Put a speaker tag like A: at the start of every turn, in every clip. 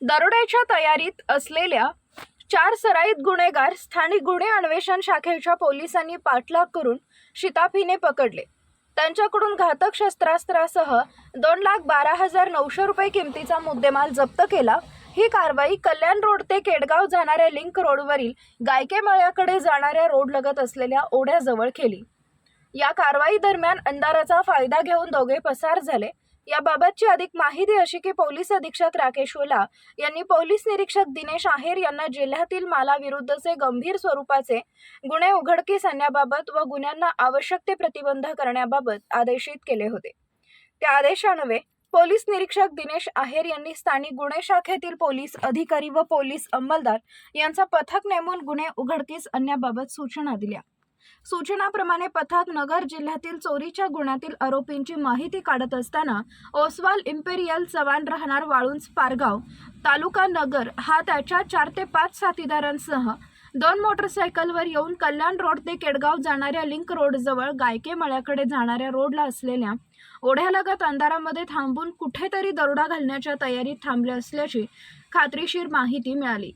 A: दरोड्याच्या तयारीत असलेल्या चार सराईत गुन्हेगार स्थानिक गुन्हे अन्वेषण शाखेच्या पोलिसांनी पाठलाग करून शिताफीने पकडले. त्यांच्याकडून घातक शस्त्रास्त्रासह दोन लाख बारा हजार नऊशे रुपये किमतीचा मुद्देमाल जप्त केला. ही कारवाई कल्याण रोड ते केडगाव जाणाऱ्या लिंक रोडवरील गायके मळ्याकडे जाणाऱ्या रोडलगत असलेल्या ओढ्याजवळ केली. या कारवाई दरम्यान अंधाराचा फायदा घेऊन दोघे पसार झाले. याबाबतची अधिक माहिती अशी की पोलीस अधीक्षक राकेश ओला यांनी पोलीस निरीक्षक दिनेश आहेर यांना जिल्ह्यातील मालाविरुद्धचे गंभीर स्वरूपाचे गुन्हे उघडकीस आणण्याबाबत व गुन्ह्यांना आवश्यक ते प्रतिबंध करण्याबाबत आदेशित केले होते. त्या आदेशान्वये पोलीस निरीक्षक दिनेश आहेर यांनी स्थानिक गुन्हे शाखेतील पोलीस अधिकारी व पोलीस अंमलदार यांचा पथक नेमून गुन्हे उघडकीस आणण्याबाबत सूचना दिल्या. सूचनाप्रमाणे पथक नगर जिल्ह्यातील चोरीच्या गुन्ह्यातील आरोपींची माहिती काढत असताना ओसवाल इम्पेरियल चव्हाण राहणार वाळूंज पारगाव तालुका नगर हा त्याच्या चार ते पाच साथीदारांसह दोन मोटरसायकलवर येऊन कल्याण रोड ते केडगाव जाणाऱ्या लिंक रोडजवळ गायके मळ्याकडे जाणाऱ्या रोडला असलेल्या ओढ्यालगत अंधारामध्ये थांबून कुठेतरी दरोडा घालण्याच्या तयारीत थांबले असल्याची खात्रीशीर माहिती मिळाली.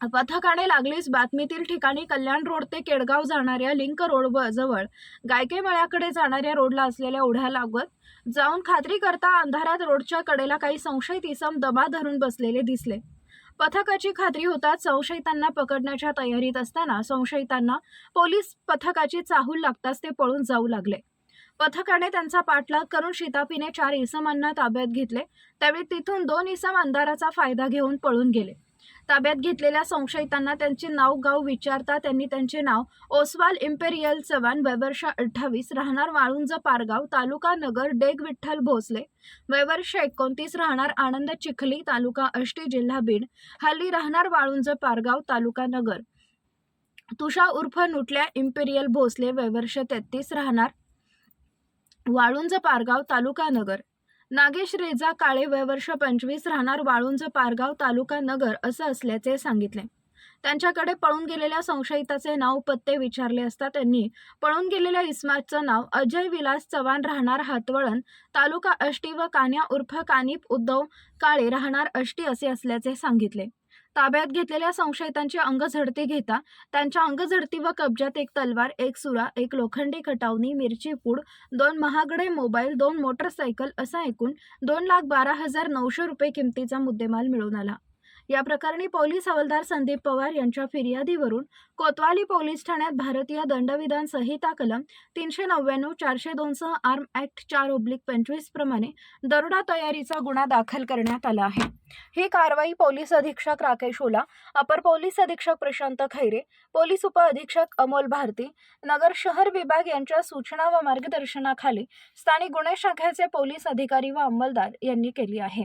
A: पथकाने लागलीच बातमीतील ठिकाणी कल्याण रोड ते केडगाव जाणाऱ्या लिंक रोड जवळ गायके मळ्याकडे जाणाऱ्या रोडला असलेल्या ओढ्यालागत जाऊन खात्री करता अंधारात रोडच्या कडेला काही संशयित इसम दबा धरून बसलेले दिसले. पथकाची खात्री होताच संशयितांना पकडण्याच्या तयारीत असताना संशयितांना पोलीस पथकाची चाहूल लागताच ते पळून जाऊ लागले. पथकाने त्यांचा पाठलाग करून शितापीने चार इसमांना ताब्यात घेतले. त्यावेळी तिथून दोन इसम अंधाराचा फायदा घेऊन पळून गेले. ताब्यात घेतलेल्या संशयितांना त्यांचे नाव गाव विचारता त्यांनी त्यांचे नाव ओसवाल इम्पेरियल चव्हाण वयवर्ष अठ्ठावीस राहणार वाळुंज पारगाव तालुका नगर डेग विठ्ठल भोसले. वयवर्ष एकोणतीस राहणार आनंद चिखली तालुका अष्टी जिल्हा बीड. हल्ली राहणार वाळुंज पारगाव तालुका नगर. तुषा उर्फ नुटल्या इम्पेरियल भोसले वयवर्ष तेहतीस राहणार वाळुंज पारगाव तालुका नगर. नागेश रेजा काळे वयवर्ष पंचवीस राहणार वाळुंज पारगाव तालुका नगर असं असल्याचे सांगितले. त्यांच्याकडे पळून गेलेल्या संशयिताचे नाव पत्ते विचारले असता त्यांनी पळून गेलेल्या इस्मातचं नाव अजय विलास चव्हाण राहणार हातवळण तालुका अष्टी व कान्या उर्फ कानिप उद्धव काळे राहणार अष्टी असे असल्याचे सांगितले. ताब्यात घेतलेल्या संशयितांची अंगझडती घेता त्यांच्या अंगझडती व कब्जात एक तलवार एक सुरा एक लोखंडी खटावणी मिरची पूड दोन महागडे मोबाईल दोन मोटरसायकल असा एकूण दोन लाख बारा हजार नऊशे रुपये किमतीचा मुद्देमाल मिळून आला. या प्रकरणी पोलीस हवालदार संदीप पवार यांच्या फिर्यादीवरून कोतवाली पोलीस ठाण्यात भारतीय दंडविधान संहिता कलम तीनशे नव्याण्णव चारशे दोनसह आर्म ऍक्ट चार ओब्लिक पंचवीस प्रमाणे दरोडा तयारीचा गुन्हा दाखल करण्यात आला आहे. ही कारवाई पोलीस अधीक्षक राकेश ओला अपर पोलीस अधीक्षक प्रशांत खैरे पोलीस उपअधीक्षक अमोल भारती नगर शहर विभाग यांच्या सूचना व मार्गदर्शनाखाली स्थानिक गुन्हे शाखेचे पोलीस अधिकारी व अंमलदार यांनी केली आहे.